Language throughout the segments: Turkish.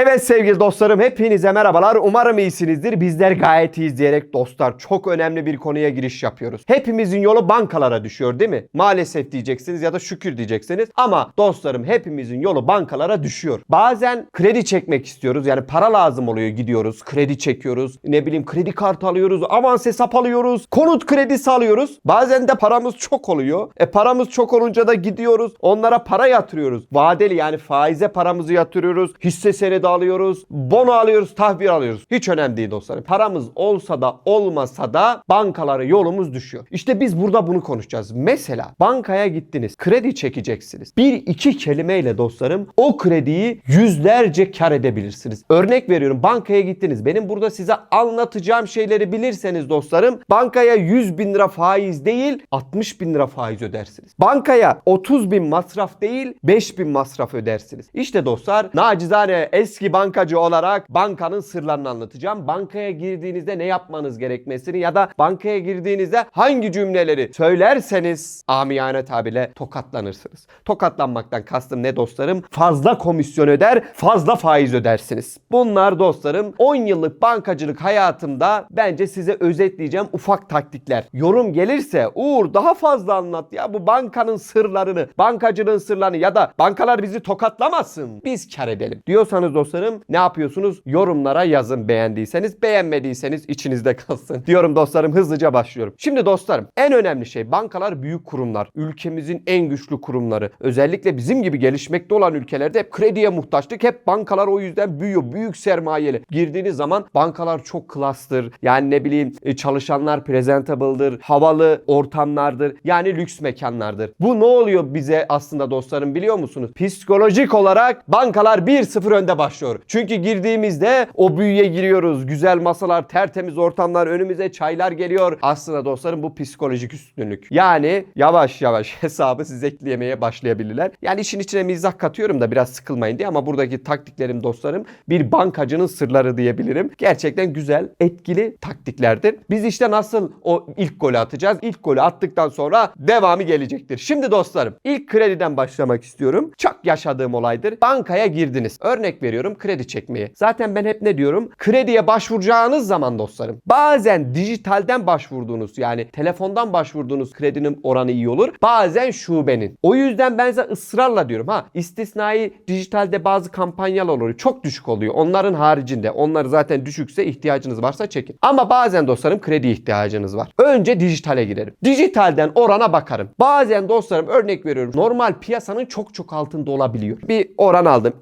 Evet sevgili dostlarım hepinize merhabalar. Umarım iyisinizdir. Bizler gayet iyiyiz diyerek dostlar çok önemli bir konuya giriş yapıyoruz. Hepimizin yolu bankalara düşüyor değil mi? Maalesef diyeceksiniz ya da şükür diyeceksiniz. Ama dostlarım hepimizin yolu bankalara düşüyor. Bazen kredi çekmek istiyoruz. Yani para lazım oluyor gidiyoruz. Kredi çekiyoruz. Ne bileyim kredi kartı alıyoruz. Avans hesap alıyoruz. Konut kredisi alıyoruz. Bazen de paramız çok oluyor. E paramız çok olunca da gidiyoruz. Onlara para yatırıyoruz. Vadeli yani faize paramızı yatırıyoruz. Hisse senedi alıyoruz. Bono alıyoruz. Tahvil alıyoruz. Hiç önemli değil dostlarım. Paramız olsa da olmasa da bankalara yolumuz düşüyor. İşte biz burada bunu konuşacağız. Mesela bankaya gittiniz. Kredi çekeceksiniz. Bir iki kelimeyle dostlarım o krediyi yüzlerce kar edebilirsiniz. Örnek veriyorum bankaya gittiniz. Benim burada size anlatacağım şeyleri bilirseniz dostlarım bankaya 100 bin lira faiz değil 60 bin lira faiz ödersiniz. Bankaya 30 bin masraf değil 5 bin masraf ödersiniz. İşte dostlar nacizane eski bankacı olarak bankanın sırlarını anlatacağım. Bankaya girdiğinizde ne yapmanız gerekmesini ya da bankaya girdiğinizde hangi cümleleri söylerseniz amiyane tabirle tokatlanırsınız. Tokatlanmaktan kastım ne dostlarım? Fazla komisyon öder, fazla faiz ödersiniz. Bunlar dostlarım 10 yıllık bankacılık hayatımda bence size özetleyeceğim ufak taktikler. Yorum gelirse Uğur daha fazla anlat ya bu bankanın sırlarını, bankacılığın sırlarını ya da bankalar bizi tokatlamasın. Biz kar edelim. Diyorsanız dostlarım ne yapıyorsunuz? Yorumlara yazın beğendiyseniz. Beğenmediyseniz içinizde kalsın. Diyorum dostlarım hızlıca başlıyorum. Şimdi dostlarım en önemli şey bankalar büyük kurumlar. Ülkemizin en güçlü kurumları. Özellikle bizim gibi gelişmekte olan ülkelerde hep krediye muhtaçlık. Hep bankalar o yüzden büyüyor. Büyük sermayeli. Girdiğiniz zaman bankalar çok klastır. Yani ne bileyim e, çalışanlar presentable'dır. Havalı ortamlardır. Yani lüks mekanlardır. Bu ne oluyor bize aslında dostlarım biliyor musunuz? Psikolojik olarak bankalar 1-0 önde başlıyor. Çünkü girdiğimizde o büyüye giriyoruz. Güzel masalar, tertemiz ortamlar, önümüze çaylar geliyor. Aslında dostlarım bu psikolojik üstünlük. Yani yavaş yavaş hesabı siz ekleyemeye başlayabilirler. Yani işin içine mizah katıyorum da biraz sıkılmayın diye ama buradaki taktiklerim dostlarım bir bankacının sırları diyebilirim. Gerçekten güzel, etkili taktiklerdir. Biz işte nasıl o ilk golü atacağız? İlk golü attıktan sonra devamı gelecektir. Şimdi dostlarım ilk krediden başlamak istiyorum. Çok yaşadığım olaydır. Bankaya girdiniz. Örnek veriyorum kredi çekmeye. Zaten ben hep ne diyorum? Krediye başvuracağınız zaman dostlarım. Bazen dijitalden başvurduğunuz yani telefondan başvurduğunuz kredinin oranı iyi olur. Bazen şubenin. O yüzden ben size ısrarla diyorum ha istisnai dijitalde bazı kampanyalar oluyor. Çok düşük oluyor. Onların haricinde. Onlar zaten düşükse ihtiyacınız varsa çekin. Ama bazen dostlarım kredi ihtiyacınız var. Önce dijitale girerim. Dijitalden orana bakarım. Bazen dostlarım örnek veriyorum. Normal piyasanın çok çok altında olabiliyor. Bir oran aldım.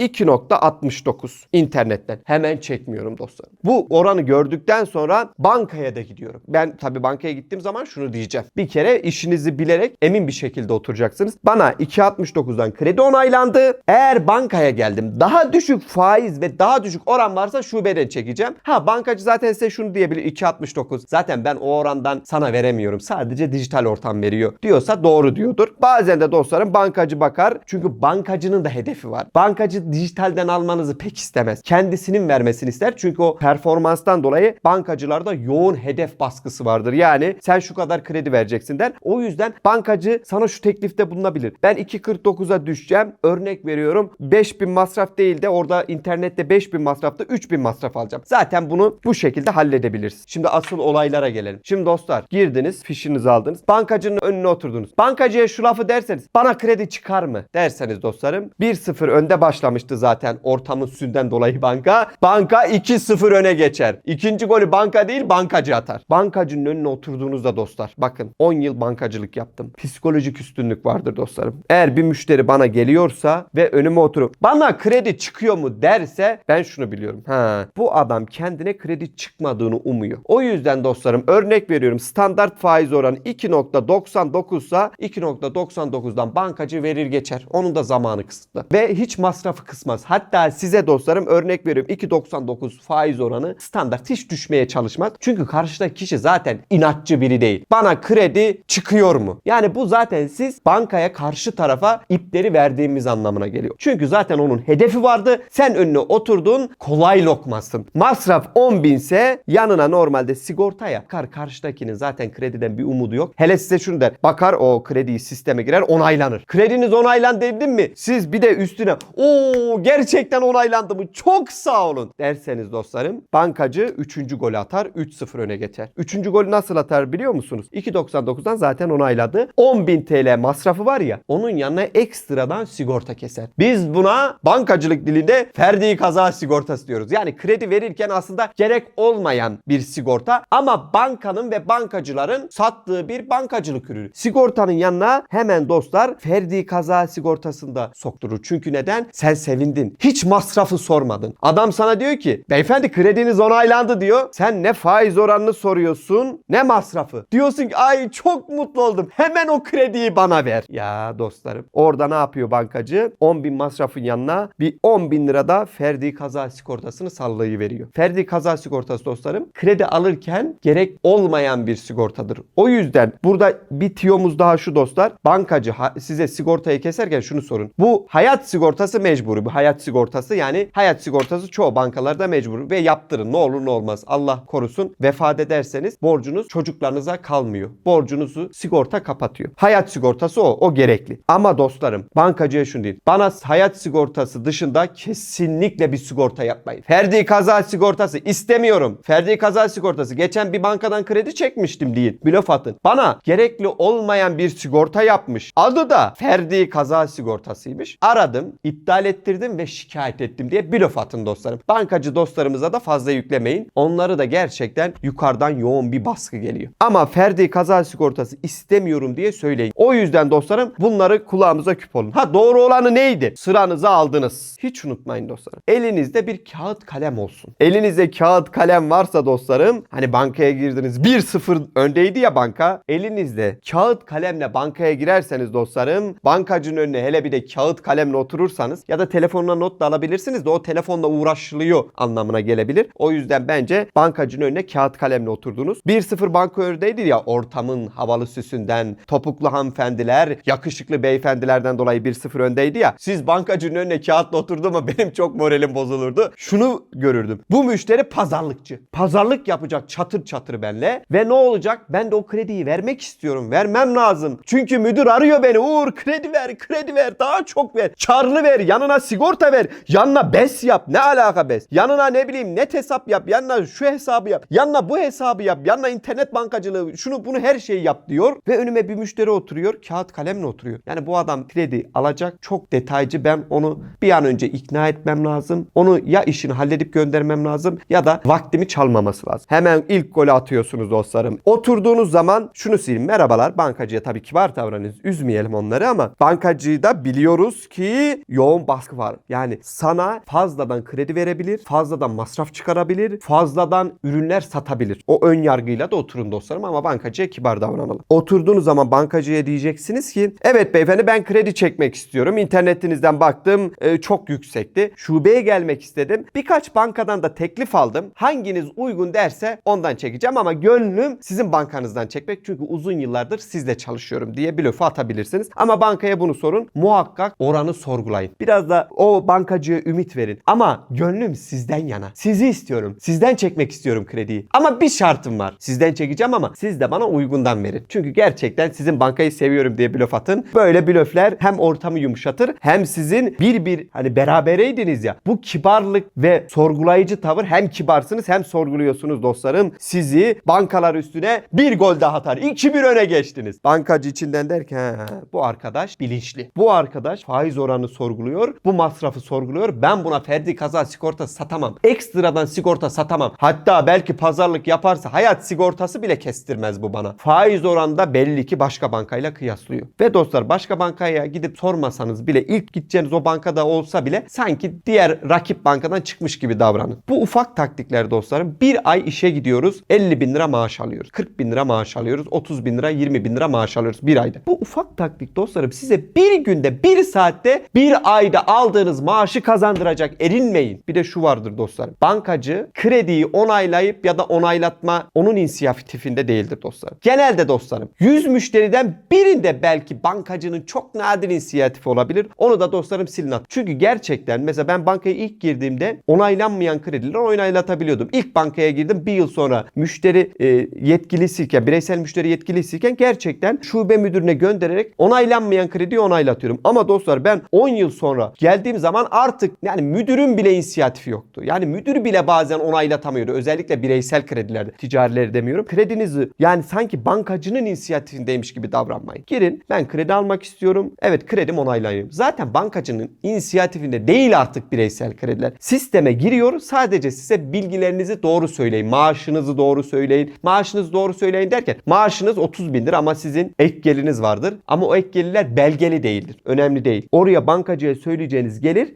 2.69 internetten. Hemen çekmiyorum dostlarım. Bu oranı gördükten sonra bankaya da gidiyorum. Ben tabii bankaya gittiğim zaman şunu diyeceğim. Bir kere işinizi bilerek emin bir şekilde oturacaksınız. Bana 2.69'dan kredi onaylandı. Eğer bankaya geldim daha düşük faiz ve daha düşük oran varsa şubeden çekeceğim. Ha bankacı zaten size şunu diyebilir 2.69. Zaten ben o orandan sana veremiyorum. Sadece dijital ortam veriyor diyorsa doğru diyordur. Bazen de dostlarım bankacı bakar. Çünkü bankacının da hedefi var. Bankacı dijitalden almanızı pek istemez. Kendisinin vermesini ister. Çünkü o performanstan dolayı bankacılarda yoğun hedef baskısı vardır. Yani sen şu kadar kredi vereceksin der. O yüzden bankacı sana şu teklifte bulunabilir. Ben 2.49'a düşeceğim. Örnek veriyorum. 5000 masraf değil de orada internette 5000 masrafta 3000 masraf alacağım. Zaten bunu bu şekilde halledebiliriz. Şimdi asıl olaylara gelelim. Şimdi dostlar girdiniz, fişinizi aldınız. Bankacının önüne oturdunuz. Bankacıya şu lafı derseniz bana kredi çıkar mı derseniz dostlarım 1-0 önde başlamıştı zaten ortamın sünden dolayı banka. Banka 2-0 öne geçer. İkinci golü banka değil bankacı atar. Bankacının önüne oturduğunuzda dostlar bakın 10 yıl bankacılık yaptım. Psikolojik üstünlük vardır dostlarım. Eğer bir müşteri bana geliyorsa ve önüme oturup bana kredi çıkıyor mu derse ben şunu biliyorum. Ha bu adam kendine kredi çıkmadığını umuyor. O yüzden dostlarım örnek veriyorum standart faiz oranı 2.99 ise 2.99'dan bankacı verir geçer. Onun da zamanı kısıtlı. Ve hiç masrafı kısmaz. Hatta size dostlarım örnek veriyorum 2.99 faiz oranı standart hiç düşmeye çalışmaz. Çünkü karşıdaki kişi zaten inatçı biri değil. Bana kredi çıkıyor mu? Yani bu zaten siz bankaya karşı tarafa ipleri verdiğimiz anlamına geliyor. Çünkü zaten onun hedefi vardı. Sen önüne oturdun kolay lokmasın. Masraf 10 binse yanına normalde sigorta yakar. Karşıdakinin zaten krediden bir umudu yok. Hele size şunu der. Bakar o krediyi sisteme girer onaylanır. Krediniz onaylan dedim mi? Siz bir de üstüne o gerçekten onaylanır onaylandı mı? Çok sağ olun derseniz dostlarım bankacı 3. golü atar 3-0 öne geçer. 3. golü nasıl atar biliyor musunuz? 2.99'dan zaten onayladı. 10.000 TL masrafı var ya onun yanına ekstradan sigorta keser. Biz buna bankacılık dilinde ferdi kaza sigortası diyoruz. Yani kredi verirken aslında gerek olmayan bir sigorta ama bankanın ve bankacıların sattığı bir bankacılık ürünü. Sigortanın yanına hemen dostlar ferdi kaza sigortasını da sokturur. Çünkü neden? Sen sevindin. Hiç masrafı sormadın. Adam sana diyor ki beyefendi krediniz onaylandı diyor. Sen ne faiz oranını soruyorsun ne masrafı. Diyorsun ki ay çok mutlu oldum. Hemen o krediyi bana ver. Ya dostlarım orada ne yapıyor bankacı? 10 bin masrafın yanına bir 10 bin lirada ferdi kaza sigortasını sallayıveriyor. Ferdi kaza sigortası dostlarım kredi alırken gerek olmayan bir sigortadır. O yüzden burada bir tiyomuz daha şu dostlar. Bankacı size sigortayı keserken şunu sorun. Bu hayat sigortası mecburi. Bu hayat sigortası yani hayat sigortası çoğu bankalarda mecbur ve yaptırın ne olur ne olmaz. Allah korusun vefat ederseniz borcunuz çocuklarınıza kalmıyor. Borcunuzu sigorta kapatıyor. Hayat sigortası o. O gerekli. Ama dostlarım bankacıya şunu diyeyim. Bana hayat sigortası dışında kesinlikle bir sigorta yapmayın. Ferdi kaza sigortası istemiyorum. Ferdi kaza sigortası. Geçen bir bankadan kredi çekmiştim değil. Blöf atın. Bana gerekli olmayan bir sigorta yapmış. Adı da Ferdi kaza sigortasıymış. Aradım, iptal ettirdim ve şikayet ettim diye blöf atın dostlarım. Bankacı dostlarımıza da fazla yüklemeyin. Onları da gerçekten yukarıdan yoğun bir baskı geliyor. Ama Ferdi kaza sigortası istemiyorum diye söyleyin. O yüzden dostlarım bunları kulağımıza küp olun. Ha doğru olanı neydi? Sıranızı aldınız. Hiç unutmayın dostlarım. Elinizde bir kağıt kalem olsun. Elinizde kağıt kalem varsa dostlarım hani bankaya girdiniz 1-0 öndeydi ya banka. Elinizde kağıt kalemle bankaya girerseniz dostlarım bankacının önüne hele bir de kağıt kalemle oturursanız ya da telefonuna not da alabilirsiniz de o telefonla uğraşılıyor anlamına gelebilir. O yüzden bence bankacının önüne kağıt kalemle oturdunuz. 1-0 banka ördeydi ya ortamın havalı süsünden topuklu hanımefendiler yakışıklı beyefendilerden dolayı 1-0 öndeydi ya. Siz bankacının önüne kağıtla oturdu mu benim çok moralim bozulurdu. Şunu görürdüm. Bu müşteri pazarlıkçı. Pazarlık yapacak çatır çatır benle ve ne olacak? Ben de o krediyi vermek istiyorum. Vermem lazım. Çünkü müdür arıyor beni. Uğur kredi ver, kredi ver, daha çok ver. Çarlı ver, yanına sigorta ver. Yanına BES yap. Ne alaka BES? Yanına ne bileyim net hesap yap. Yanına şu hesabı yap. Yanına bu hesabı yap. Yanına internet bankacılığı. Şunu bunu her şeyi yap diyor. Ve önüme bir müşteri oturuyor. Kağıt kalemle oturuyor. Yani bu adam kredi alacak. Çok detaycı. Ben onu bir an önce ikna etmem lazım. Onu ya işini halledip göndermem lazım ya da vaktimi çalmaması lazım. Hemen ilk golü atıyorsunuz dostlarım. Oturduğunuz zaman şunu silin. Merhabalar bankacıya tabii kibar davranınız. Üzmeyelim onları ama bankacıyı da biliyoruz ki yoğun baskı var. Yani sana fazladan kredi verebilir, fazladan masraf çıkarabilir, fazladan ürünler satabilir. O ön yargıyla da oturun dostlarım ama bankacıya kibar davranalım. Oturduğunuz zaman bankacıya diyeceksiniz ki evet beyefendi ben kredi çekmek istiyorum. İnternetinizden baktım e, çok yüksekti. Şubeye gelmek istedim. Birkaç bankadan da teklif aldım. Hanginiz uygun derse ondan çekeceğim ama gönlüm sizin bankanızdan çekmek. Çünkü uzun yıllardır sizle çalışıyorum diye lafı atabilirsiniz. Ama bankaya bunu sorun. Muhakkak oranı sorgulayın. Biraz da o bankacıya ümit verin. Ama gönlüm sizden yana. Sizi istiyorum. Sizden çekmek istiyorum krediyi. Ama bir şartım var. Sizden çekeceğim ama siz de bana uygundan verin. Çünkü gerçekten sizin bankayı seviyorum diye blöf atın. Böyle blöfler hem ortamı yumuşatır hem sizin bir bir hani berabereydiniz ya. Bu kibarlık ve sorgulayıcı tavır hem kibarsınız hem sorguluyorsunuz dostlarım. Sizi bankalar üstüne bir gol daha atar. 2-1 öne geçtiniz. Bankacı içinden der ki "Ha, bu arkadaş bilinçli. Bu arkadaş faiz oranı sorguluyor. Bu masrafı sorguluyor. Ben buna ferdi kaza sigorta satamam. Ekstradan sigorta satamam. Hatta belki pazarlık yaparsa hayat sigortası bile kestirmez bu bana. Faiz oranında belli ki başka bankayla kıyaslıyor. Ve dostlar başka bankaya gidip sormasanız bile ilk gideceğiniz o bankada olsa bile sanki diğer rakip bankadan çıkmış gibi davranın. Bu ufak taktikler dostlarım. Bir ay işe gidiyoruz. 50 bin lira maaş alıyoruz. 40 bin lira maaş alıyoruz. 30 bin lira 20 bin lira maaş alıyoruz bir ayda. Bu ufak taktik dostlarım size bir günde bir saatte bir ayda aldığınız maaşı kazandıracak. Erinmeyin. Bir de şu vardır dostlarım. Bankacı krediyi onaylayıp ya da onaylatma onun inisiyatifinde değildir dostlarım. Genelde dostlarım 100 müşteriden birinde belki bankacının çok nadir inisiyatifi olabilir. Onu da dostlarım silin at. Çünkü gerçekten mesela ben bankaya ilk girdiğimde onaylanmayan krediler onaylatabiliyordum. İlk bankaya girdim bir yıl sonra müşteri e, yetkilisiyken, bireysel müşteri yetkilisiyken gerçekten şube müdürüne göndererek onaylanmayan krediyi onaylatıyorum. Ama dostlar ben 10 yıl sonra geldiğim zaman artık yani müdürün bile inisiyatifi yoktu. Yani müdür bile bazen onaylatamıyordu. Özellikle bireysel kredilerde. Ticarileri demiyorum. Kredinizi yani sanki bankacının inisiyatifindeymiş gibi davranmayın. Girin ben kredi almak istiyorum. Evet kredim onaylanıyor. Zaten bankacının inisiyatifinde değil artık bireysel krediler. Sisteme giriyor. Sadece size bilgilerinizi doğru söyleyin. Maaşınızı doğru söyleyin. Maaşınızı doğru söyleyin derken maaşınız 30 bindir ama sizin ek geliriniz vardır. Ama o ek gelirler belgeli değildir. Önemli değil. Oraya bankacıya söyleyeceğiniz gelir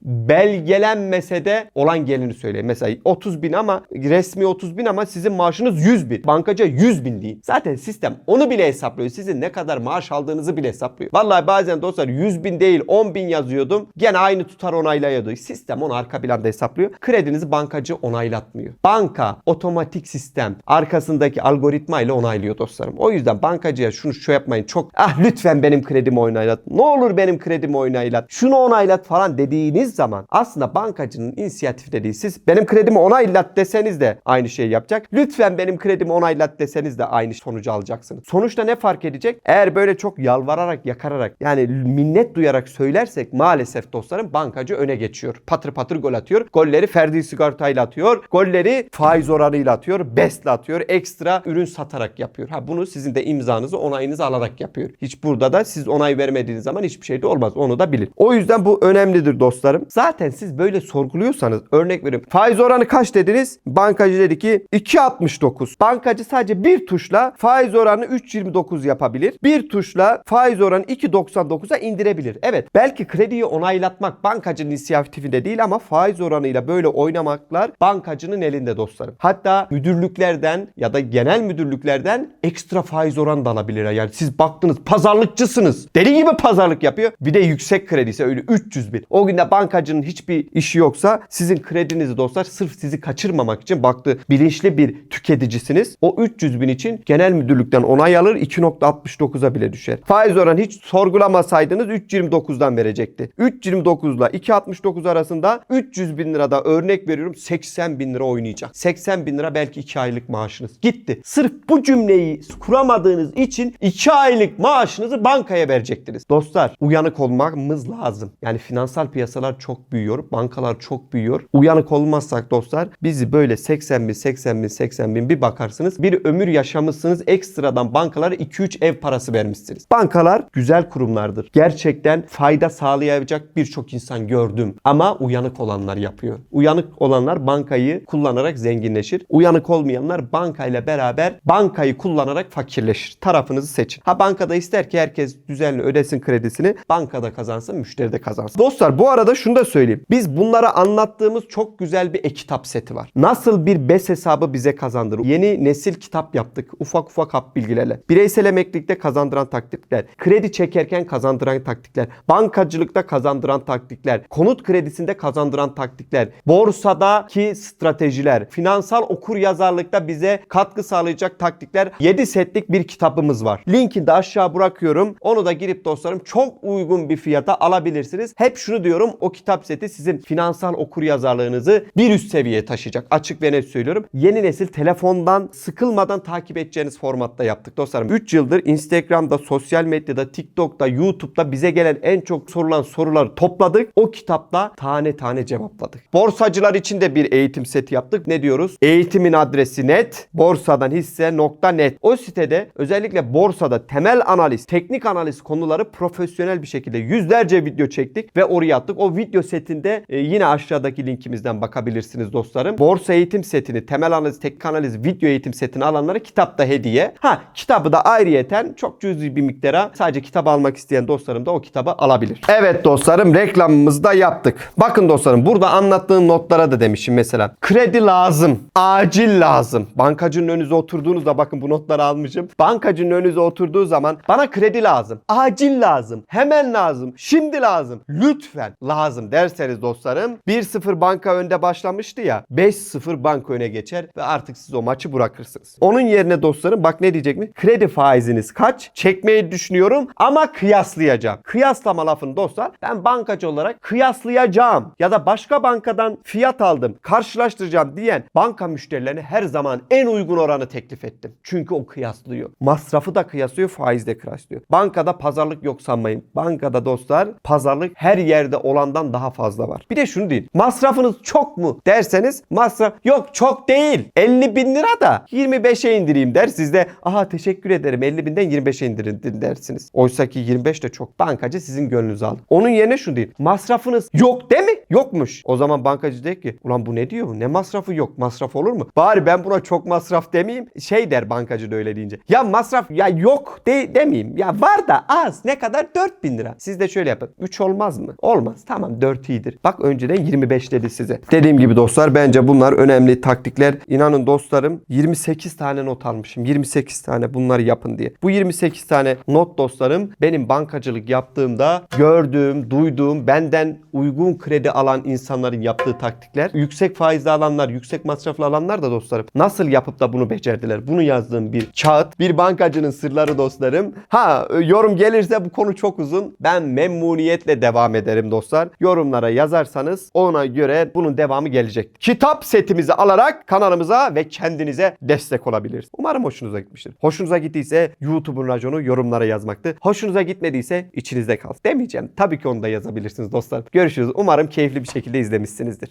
belgelenmese de olan gelirini söyleyin. Mesela 30 bin ama resmi 30 bin ama sizin maaşınız 100 bin. Bankacıya 100 bin deyin. Zaten sistem onu bile hesaplıyor. Sizin ne kadar maaş aldığınızı bile hesaplıyor. Vallahi bazen dostlar 100 bin değil 10 bin yazıyordum. Gene aynı tutar onaylayıyordu. Sistem onu arka planda hesaplıyor. Kredinizi bankacı onaylatmıyor. Banka otomatik sistem arkasındaki algoritma ile onaylıyor dostlarım. O yüzden bankacıya şunu şu yapmayın çok ah lütfen benim kredimi onaylat. Ne olur benim kredimi onaylat. Şunu onaylat falan dediğiniz zaman aslında bankacının inisiyatifi de değil. Siz benim kredimi onaylat deseniz de aynı şeyi yapacak. Lütfen benim kredimi onaylat deseniz de aynı sonucu alacaksınız. Sonuçta ne fark edecek? Eğer böyle çok yalvararak, yakararak yani minnet duyarak söylersek maalesef dostlarım bankacı öne geçiyor. Patır patır gol atıyor. Golleri Ferdi Sigorta'yla atıyor. Golleri faiz oranıyla atıyor. BES'le atıyor. Ekstra ürün satarak yapıyor. Ha bunu sizin de imzanızı, onayınızı alarak yapıyor. Hiç burada da siz onay vermediğiniz zaman hiçbir şey de olmaz. Onu da bilin. O yüzden bu önemlidir dostlarım. Zaten siz böyle sorguluyorsanız örnek veriyorum. Faiz oranı kaç dediniz? Bankacı dedi ki 2.69. Bankacı sadece bir tuşla faiz oranı 3.29 yapabilir. Bir tuşla faiz oranı 2.99'a indirebilir. Evet belki krediyi onaylatmak bankacının inisiyatifinde değil ama faiz oranıyla böyle oynamaklar bankacının elinde dostlarım. Hatta müdürlüklerden ya da genel müdürlüklerden ekstra faiz oranı da alabilir. Yani siz baktınız pazarlıkçısınız. Deli gibi pazarlık yapıyor. Bir de yüksek kredisi öyle 300 bin. O günde bankacının hiçbir işi yoksa sizin kredinizi dostlar sırf sizi kaçırmamak için baktı bilinçli bir tüketicisiniz. O 300 bin için genel müdürlükten onay alır 2.69'a bile düşer. Faiz oranı hiç sorgulamasaydınız 3.29'dan verecekti. 3.29 ile 2.69 arasında 300 bin lirada örnek veriyorum 80 bin lira oynayacak. 80 bin lira belki 2 aylık maaşınız. Gitti. Sırf bu cümleyi kuramadığınız için 2 aylık maaşınızı bankaya verecektiniz. Dostlar uyanık olmamız lazım. Yani finansal piyasalar çok büyüyor. Bankalar çok büyüyor. Uyanık olmazsak dostlar bizi böyle 80 bin 80 bin 80 bin bir bakarsınız. Bir ömür yaşamışsınız. Ekstradan bankalara 2-3 ev parası vermişsiniz. Bankalar güzel kurumlardır. Gerçekten fayda sağlayacak birçok insan gördüm. Ama uyanık olanlar yapıyor. Uyanık olanlar bankayı kullanarak zenginleşir. Uyanık olmayanlar bankayla beraber bankayı kullanarak fakirleşir. Tarafınızı seçin. Ha bankada ister ki herkes düzenli ödesin kredisini. Bankada kazansın, müşteri de kazansın. Dostlar bu arada şunu da söyleyeyim. Biz bunlara anlattığımız çok güzel bir e-kitap seti var. Nasıl bir BES hesabı bize kazandırır? Yeni nesil kitap yaptık. Ufak ufak hap bilgilerle. Bireysel emeklilikte kazandıran taktikler. Kredi çekerken kazandıran taktikler. Bankacılıkta kazandıran taktikler. Konut kredisinde kazandıran taktikler. Borsadaki stratejiler. Finansal okur yazarlıkta bize katkı sağlayacak taktikler. 7 setlik bir kitabımız var. Linkini de aşağı bırakıyorum. Onu da girip dostlarım çok uygun bir fiyata alabilirsiniz. Hep şunu diyorum o kitap seti sizin finansal okur yazarlığınızı bir üst seviyeye taşıyacak. Açık ve net söylüyorum. Yeni nesil telefondan sıkılmadan takip edeceğiniz formatta yaptık dostlarım. 3 yıldır Instagram'da, sosyal medyada, TikTok'ta, YouTube'da bize gelen en çok sorulan soruları topladık. O kitapla tane tane cevapladık. Borsacılar için de bir eğitim seti yaptık. Ne diyoruz? Eğitimin adresi net, borsadan hisse nokta net. O sitede özellikle borsada temel analiz, teknik analiz konuları profesyonel bir şekilde yüzlerce video çektik ve oraya attık. O video setinde e, yine aşağıdaki linkimizden bakabilirsiniz dostlarım. Borsa eğitim setini, temel analiz, teknik analiz, video eğitim setini alanlara kitap da hediye. Ha kitabı da ayrıyeten çok cüzi bir miktara sadece kitap almak isteyen dostlarım da o kitabı alabilir. Evet dostlarım reklamımızı da yaptık. Bakın dostlarım burada anlattığım notlara da demişim mesela. Kredi lazım. Acil lazım. Bankacının önünüze oturduğunuzda bakın bu notları almışım. Bankacının önünüze oturduğu zaman bana kredi lazım. Acil lazım. Hemen lazım. Şimdi lazım. Lütfen lazım derseniz dostlarım 1-0 banka önde başlamıştı ya 5-0 banka öne geçer ve artık siz o maçı bırakırsınız. Onun yerine dostlarım bak ne diyecek mi? Kredi faiziniz kaç? Çekmeyi düşünüyorum ama kıyaslayacağım. Kıyaslama lafını dostlar ben bankacı olarak kıyaslayacağım ya da başka bankadan fiyat aldım karşılaştıracağım diyen banka müşterilerine her zaman en uygun oranı teklif ettim. Çünkü o kıyaslıyor. Masrafı da kıyaslıyor, faiz de kıyaslıyor. Bankada pazarlık yok sanmayın. Bankada dostlar pazarlık her yerde olandan daha fazla fazla var. Bir de şunu değil. Masrafınız çok mu derseniz masraf yok çok değil. 50 bin lira da 25'e indireyim der. Siz de aha teşekkür ederim 50 binden 25'e indirin dersiniz. Oysa ki 25 de çok. Bankacı sizin gönlünüzü alır. Onun yerine şunu değil. Masrafınız yok değil mi? Yokmuş. O zaman bankacı der ki ulan bu ne diyor? Ne masrafı yok? Masraf olur mu? Bari ben buna çok masraf demeyeyim. Şey der bankacı da öyle deyince. Ya masraf ya yok de, demeyeyim. Ya var da az. Ne kadar? 4000 lira. Siz de şöyle yapın. 3 olmaz mı? Olmaz. Tamam 4 iyidir. Bak önceden 25 dedi size. Dediğim gibi dostlar bence bunlar önemli taktikler. İnanın dostlarım 28 tane not almışım. 28 tane bunları yapın diye. Bu 28 tane not dostlarım benim bankacılık yaptığımda gördüğüm, duyduğum, benden uygun kredi alan insanların yaptığı taktikler. Yüksek faizli alanlar, yüksek masraflı alanlar da dostlarım. Nasıl yapıp da bunu becerdiler? Bunu yazdığım bir kağıt. Bir bankacının sırları dostlarım. Ha yorum gelirse bu konu çok uzun. Ben memnuniyetle devam ederim dostlar. Yorumlara yazarsanız ona göre bunun devamı gelecek. Kitap setimizi alarak kanalımıza ve kendinize destek olabilirsiniz. Umarım hoşunuza gitmiştir. Hoşunuza gittiyse YouTube'un raconu yorumlara yazmaktı. Hoşunuza gitmediyse içinizde kalsın. Demeyeceğim. Tabii ki onu da yazabilirsiniz dostlar. Görüşürüz. Umarım keyifli bir şekilde izlemişsinizdir.